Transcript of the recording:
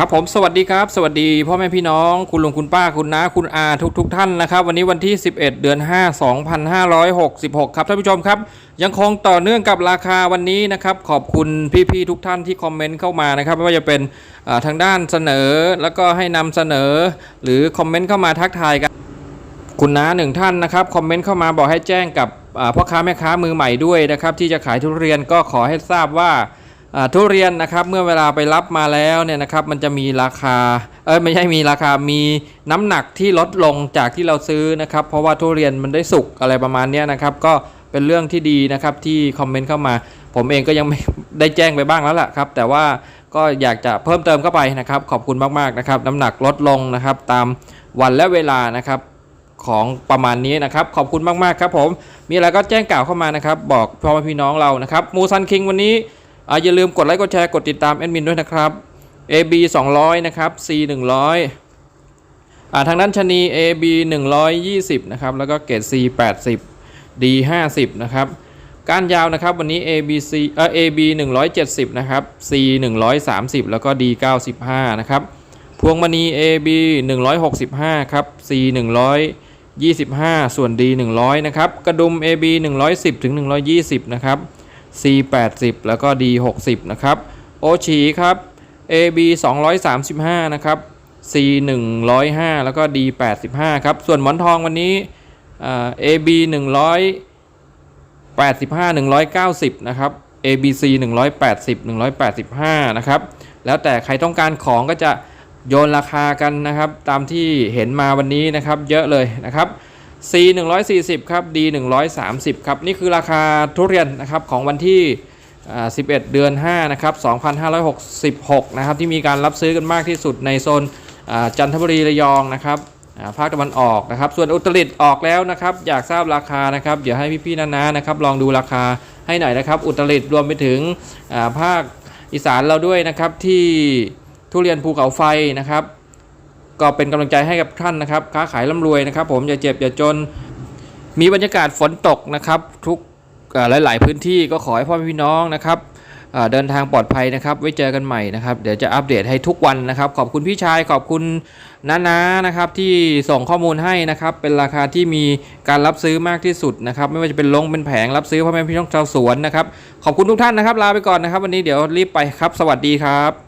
ครับผมสวัสดีครับ สวัสดีพ่อแม่พี่น้อง คุณลุงคุณป้าคุณน้าคุณอาทุกทุกท่านนะครับ วันนี้วันที่ 11 เดือน 5 2566 ครับท่านผู้ชมครับ ยังคงต่อเนื่องกับราคาวันนี้นะครับ ขอบคุณพี่ๆทุกท่านที่คอมเมนต์เข้ามานะครับไม่ว่าจะเป็นทางด้านเสนอแล้วก็ให้นำเสนอ หรือคอมเมนต์เข้ามาทักทายกัน คุณน้าหนึ่งท่านนะครับคอมเมนต์เข้ามาบอกให้แจ้งกับพ่อค้าแม่ค้ามือใหม่ด้วยนะครับที่จะขายทุเรียนก็ขอให้ทราบว่า ทุเรียนนะครับเมื่อเวลาไปรับมาแล้วเนี่ยนะครับมันจะมีราคาเออไม่ใช่มีราคามีน้ำหนักที่ลดลงจากที่เราซื้อนะครับ เพราะว่าทุเรียนมันได้สุกอะไรประมาณนี้นะครับ ก็เป็นเรื่องที่ดีนะครับที่คอมเมนต์เข้ามา ผมเองก็ยังไม่ได้แจ้งไปบ้างแล้วล่ะครับ แต่ว่าก็อยากจะเพิ่มเติมเข้าไปนะครับ ขอบคุณมากๆนะครับ น้ำหนักลดลงนะครับ ตามวันและเวลานะครับของประมาณนี้นะครับ ขอบคุณมากๆครับผมมีอะไรก็แจ้งกล่าวเข้ามานะครับ บอกพ่อแม่พี่น้องเรานะครับมูซันคิงวันนี้ อย่าลืมกดไลค์กดแชร์กดติดตามแอดมินด้วยนะครับ AB 200 นะครับ C 100อ่าทางด้านชนี AB 120 นะครับ แล้วก็เกรด C 80 D 50 นะครับก้านยาวนะครับวันนี้ ABC เอ่อ AB 170 นะครับ C 130 แล้วก็ D 95 นะครับ พวงมณี AB 165 ครับ C 125 ส่วน D 100 นะครับ กระดุม AB 110ถึง120 นะครับ C 80แล้วก็ D 60นะครับ โอชีครับ AB 235 นะครับ C 105 แล้วก็ D 85ครับ ส่วนหมอนทองวันนี้อ่า AB 185 190 นะครับ ABC 180 185 นะครับ แล้วแต่ใครต้องการของก็จะโยนราคากันนะครับ ตามที่เห็นมาวันนี้นะครับ เยอะเลยนะครับ C 140ครับ D 130ครับนี่คือราคาทุเรียนนะครับของวันที่ 11 เดือน 5 นะครับ 2566 นะครับ ที่มีการรับซื้อกันมากที่สุดในโซนจันทบุรีระยองนะครับภาคตะวันออกนะครับ ส่วนอุตรดิตถ์ออกแล้วนะครับ อยากทราบราคานะครับ เดี๋ยวให้พี่ๆนาๆนะครับ ลองดูราคาให้หน่อยนะครับ อุตรดิตถ์รวมไปถึงภาคอีสานเราด้วยนะครับที่ทุเรียนภูเขาไฟนะครับ ก็เป็นกำลังใจให้กับท่านนะครับ ค้าขายร่ำรวยนะครับ ผมอย่าเจ็บอย่าจน มีบรรยากาศฝนตกนะครับ ทุกหลาย ๆ พื้นที่ก็ขอให้พ่อแม่พี่น้องนะครับเอ่อเดินทางปลอดภัยนะครับ ไว้เจอกันใหม่นะครับ เดี๋ยวจะอัปเดตให้ทุกวันนะครับ ขอบคุณพี่ชาย ขอบคุณน้าๆนะครับที่ส่งข้อมูลให้นะครับ เป็นราคาที่มีการรับซื้อมากที่สุดนะครับ ไม่ว่าจะเป็นลงเป็นแผงรับซื้อพ่อแม่พี่น้องชาวสวนนะครับ ขอบคุณทุกท่านนะครับ ลาไปก่อนนะครับ วันนี้เดี๋ยวรีบไปครับ สวัสดีครับ